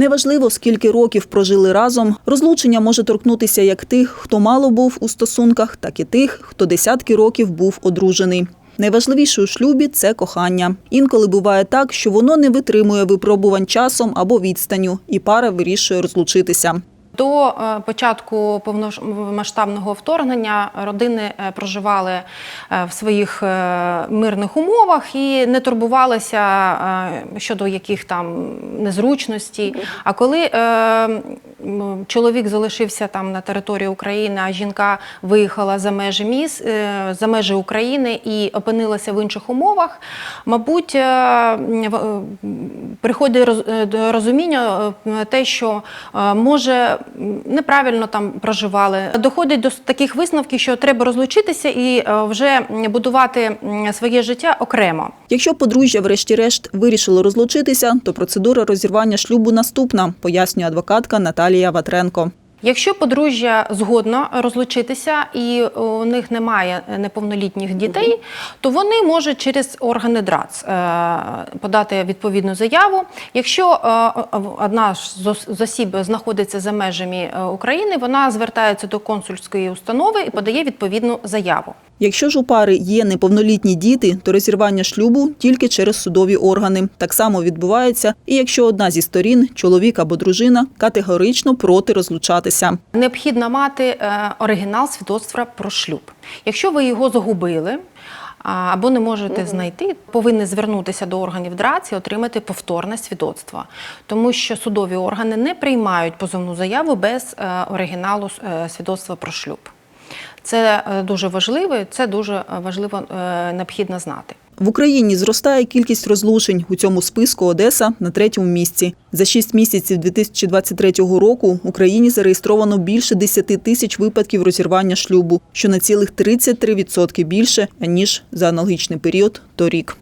Неважливо, скільки років прожили разом, розлучення може торкнутися як тих, хто мало був у стосунках, так і тих, хто десятки років був одружений. Найважливіше у шлюбі це кохання. Інколи буває так, що воно не витримує випробувань часом або відстанню, і пара вирішує розлучитися. До е, початку повномасштабного вторгнення родини е, проживали е, в своїх мирних умовах і не турбувалися щодо яких там незручностей. А коли чоловік залишився там на території України, а жінка виїхала за межі міс, е, за межі України і опинилася в інших умовах, мабуть, е, е, приходить розуміння те, що може неправильно там проживали. Доходить до таких висновків, що треба розлучитися і вже будувати своє життя окремо. Якщо подружжя, врешті-решт, вирішило розлучитися, то процедура розірвання шлюбу наступна, пояснює адвокатка Наталія Ватренко. Якщо подружжя згодно розлучитися і у них немає неповнолітніх дітей, то вони можуть через органи ДРАЦ е, подати відповідну заяву. Якщо е, одна з осіб знаходиться за межами е, України, вона звертається до консульської установи і подає відповідну заяву. Якщо ж у пари є неповнолітні діти, то розірвання шлюбу тільки через судові органи. Так само відбувається, і якщо одна зі сторін, чоловік або дружина, категорично проти розлучатися. Необхідно мати е, оригінал свідоцтва про шлюб. Якщо ви його загубили або не можете знайти, повинні звернутися до органів ДРАЦ і отримати повторне свідоцтво, тому що судові органи не приймають позовну заяву без е, оригіналу е, свідоцтва про шлюб. Це е, дуже важливо, це дуже е, важливо е, необхідно знати. В Україні зростає кількість розлучень. У цьому списку Одеса на третьому місці. За шість місяців 2023 року в Україні зареєстровано більше 10 тисяч випадків розірвання шлюбу, що на цілих 33% більше ніж за аналогічний період торік.